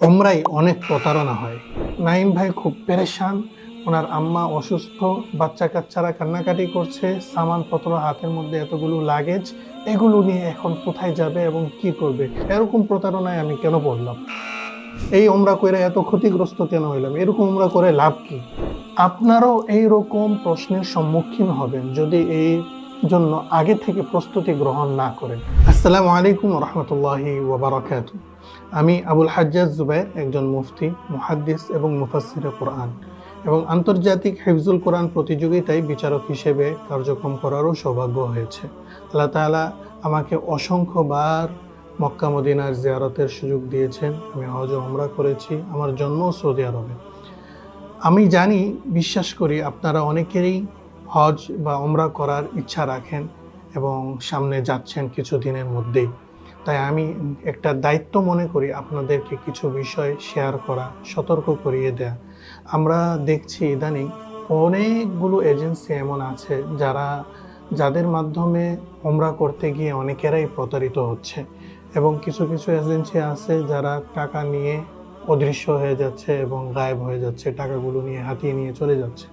ওমরাই অনেক প্রতারণা হয়। নাইম ভাই খুব পেরেশান, ওনার আম্মা অসুস্থ বাচ্চা কাচ্চারা কান্নাকাটি করছে সামানপত্র হাতের মধ্যে এতগুলো লাগেজ, এগুলো নিয়ে এখন কোথায় যাবে এবং কি করবে? এরকম প্রতারণায় আমি কেন পড়লাম? এই ওমরা করে এত ক্ষতিগ্রস্ত কেন হইলাম? এরকম ওমরা করে লাভ কি? আপনারাও এইরকম প্রশ্নের সম্মুখীন হবেন যদি এই জন্য আগে থেকে প্রস্তুতি গ্রহণ না করেন। আসসালামু আলাইকুম রহমতুল্লাহি ওবরাকাত আমি আবুল হাজ্জাজ জুবাইর, একজন মুফতি, মুহাদ্দিস এবং মুফাসসিরে কোরআন এবং আন্তর্জাতিক হেফজুল কোরআন প্রতিযোগিতায় বিচারক হিসেবে কার্যক্রম করারও সৌভাগ্য হয়েছে। আল্লাহ তাআলা আমাকে অসংখ্যবার মক্কা মদিনার জিয়ারতের সুযোগ দিয়েছেন। আমি হজ ওমরা করেছি, আমার জন্ম সৌদি আরবে। আমি জানি, বিশ্বাস করি আপনারা অনেকেরই হজ বা ওমরা করার ইচ্ছা রাখেন। এবং সামনে যাচ্ছেন কিছু দিনের মধ্যেই। তাই আমি একটা দায়িত্ব মনে করি আপনাদেরকে কিছু বিষয় শেয়ার করা, সতর্ক করিয়ে দেয়া। আমরা দেখছি ইদানিং অনেকগুলো এজেন্সি এমন আছে যারা যাদের মাধ্যমে ওমরা করতে গিয়ে অনেকেরাই প্রতারিত হচ্ছে এবং কিছু কিছু এজেন্সি আছে যারা টাকা নিয়ে অদৃশ্য হয়ে যাচ্ছে এবং গায়েব হয়ে যাচ্ছে, টাকাগুলো নিয়ে হাতিয়ে নিয়ে চলে যাচ্ছে।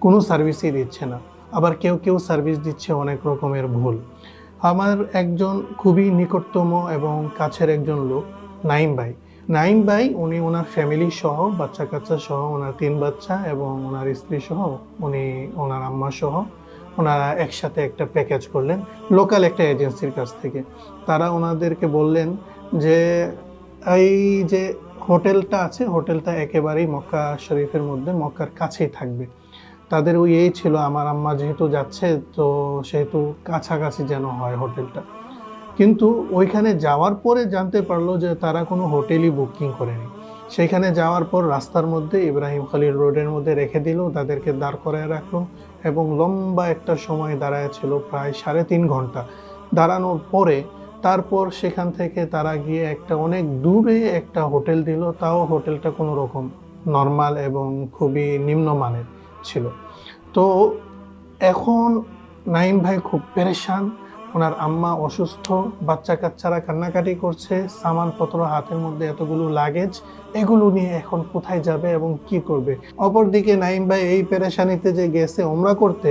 কোনো সার্ভিসই দিচ্ছে না। আবার কেউ কেউ সার্ভিস দিচ্ছে অনেক রকমের ভুল। আমার একজন খুবই নিকটতম এবং কাছের একজন লোক, নাইম ভাই। নাইম ভাই, উনি ওনার ফ্যামিলি সহ, বাচ্চা কাচ্চা সহ, ওনার তিন বাচ্চা এবং ওনার স্ত্রী সহ, উনি ওনার আম্মা সহ, ওনারা একসাথে একটা প্যাকেজ করলেন লোকাল একটা এজেন্সির কাছ থেকে। তারা ওনাদেরকে বললেন যে, এই যে হোটেলটা আছে হোটেলটা একেবারেই মক্কা শরীফের মধ্যে, মক্কার কাছেই থাকবে। তাদের ওই এই ছিল, আমার আম্মা যেহেতু যাচ্ছে, তো সেহেতু কাছাকাছি যেন হয় হোটেলটা। কিন্তু ওইখানে যাওয়ার পরে জানতে পারল যে তারা কোনো হোটেলই বুকিং করেনি। সেইখানে যাওয়ার পর রাস্তার মধ্যে ইব্রাহিম খালিল রোডের মধ্যে রেখে দিল, তাদেরকে দাঁড় করায় রাখল এবং লম্বা একটা সময় দাঁড়ায় ছিল প্রায় সাড়ে তিন ঘণ্টা। দাঁড়ানোর পরে তারপর সেখান থেকে তারা গিয়ে একটা অনেক দূরে একটা হোটেল দিল, তাও হোটেলটা কোনো রকম নর্মাল এবং খুবই নিম্নমানের। ছিল। তো এখন নাইম ভাই খুব পেরেশান। ওনার আম্মা অসুস্থ বাচ্চা কাচ্চারা কান্নাকাটি করছে। সামানপত্র হাতের মধ্যে এতগুলো লাগেজ এগুলো নিয়ে এখন কোথায় যাবে এবং কি করবে? অপরদিকে নাইম ভাই এই পেরেশানিতে যে গেছে ওমরা করতে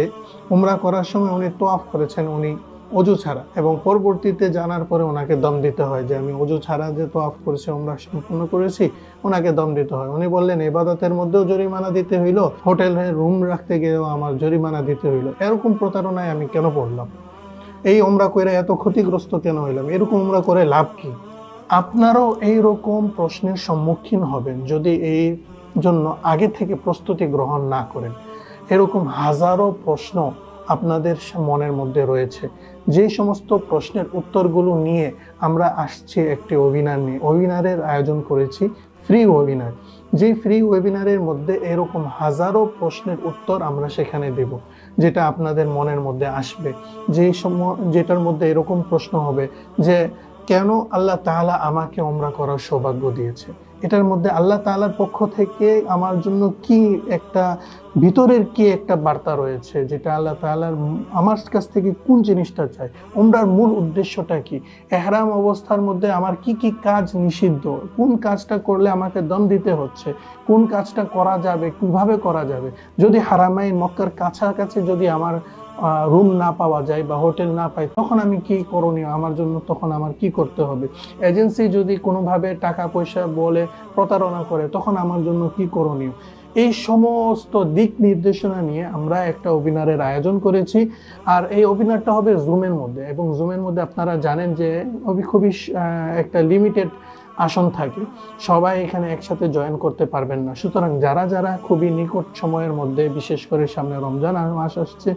ওমরা করার সময় উনি তোয়াফ করেছেন। উনি অজু ছাড়া। এবং পরবর্তীতে জানার পরে ওনাকে দম দিতে হয় যে, আমি অজু ছাড়া যে তোয়াফ করেছি, ওমরা সম্পূর্ণ করেছি, ওনাকে দম দিতে হয়। উনি বললেন, এবাদতের মধ্যেও জরিমানা দিতে হইল, হোটেলে রুম রাখতে গিয়েও আমার জরিমানা দিতে হইল। এরকম প্রতারণায় আমি কেন পড়লাম? এই ওমরা করে এত ক্ষতিগ্রস্ত কেন হইলাম? এরকম ওমরা করে লাভ কি? আপনারাও এই রকম প্রশ্নের সম্মুখীন হবেন যদি এই জন্য আগে থেকে প্রস্তুতি গ্রহণ না করেন। এরকম হাজারো প্রশ্ন আপনাদের মনের মধ্যে রয়েছে। যে সমস্ত প্রশ্নের উত্তরগুলো নিয়ে আমরা আসছি একটি ওয়েবিনার নিয়ে ওয়েবিনারের আয়োজন করেছি ফ্রি ওয়েবিনার যে ফ্রি ওয়েবিনারের মধ্যে এরকম হাজারো প্রশ্নের উত্তর আমরা সেখানে দেব, যেটা আপনাদের মনের মধ্যে আসবে। যেই সম, যেটার মধ্যে এরকম প্রশ্ন হবে যে, কেন আল্লাহ তাআলা আমাকে ওমরা করার সৌভাগ্য দিয়েছে? এটার মধ্যে আল্লাহ তাআলার পক্ষ থেকে আমার জন্য কি একটা, ভিতরের কি একটা বার্তা রয়েছে যেটা আল্লাহ তাআলার আমার কাছ থেকে কোন জিনিসটা চাই ওমরার মূল উদ্দেশ্যটা কি? এহরাম অবস্থার মধ্যে আমার কি কি কাজ নিষিদ্ধ? কোন কাজটা করলে আমাকে দম দিতে হচ্ছে? কোন কাজটা করা যাবে? কীভাবে করা যাবে? যদি হারামাইন মক্কার কাছাকাছি যদি আমার রুম না পাওয়া যায় বা হোটেল না পাই, তখন আমি কি করণীয়? আমার জন্য তখন আমার কি করতে হবে? এজেন্সি যদি কোনোভাবে টাকা পয়সা বলে প্রতারণা করে, তখন আমার জন্য কি করণীয়? এই সমস্ত দিক নির্দেশনা নিয়ে আমরা একটা ওবিনারের আয়োজন করেছি। আর এই ওবিনারটা হবে জুমের মধ্যে এবং জুমের মধ্যে আপনারা জানেন যে খুবই একটা লিমিটেড আসন থাকে, সবাই এখানে একসাথে জয়েন করতে পারবেন না। সুতরাং যারা যারা খুবই নিকট সময়ের মধ্যে, বিশেষ করে সামনে রমজান মাস আসছে,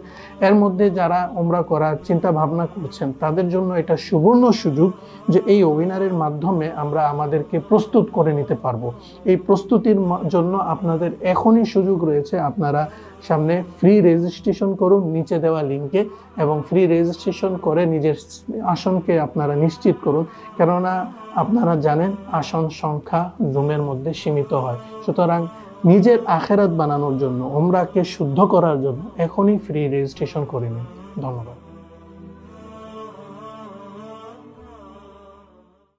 এর মধ্যে যারা ওমরা করার চিন্তা ভাবনা করছেন, তাদের জন্য এটা সুবর্ণ সুযোগ যে এই ওয়েবিনারের মাধ্যমে আমরা আমাদেরকে প্রস্তুত করে নিতে পারব। এই প্রস্তুতির জন্য আপনাদের এখনই সুযোগ রয়েছে, আপনারা সামনে ফ্রি রেজিস্ট্রেশন করুন, নিচে দেওয়া লিঙ্কে এবং ফ্রি রেজিস্ট্রেশন করে নিজের আসনকে আপনারা নিশ্চিত করুন। কেননা আপনারা জানেন আসন সংখ্যা জুমের মধ্যে সীমিত হয়। সুতরাং নিজের আখেরাত বানানোর জন্য ওমরাকে শুদ্ধ করার জন্য এখনই ফ্রি রেজিস্ট্রেশন করে নিন। ধন্যবাদ।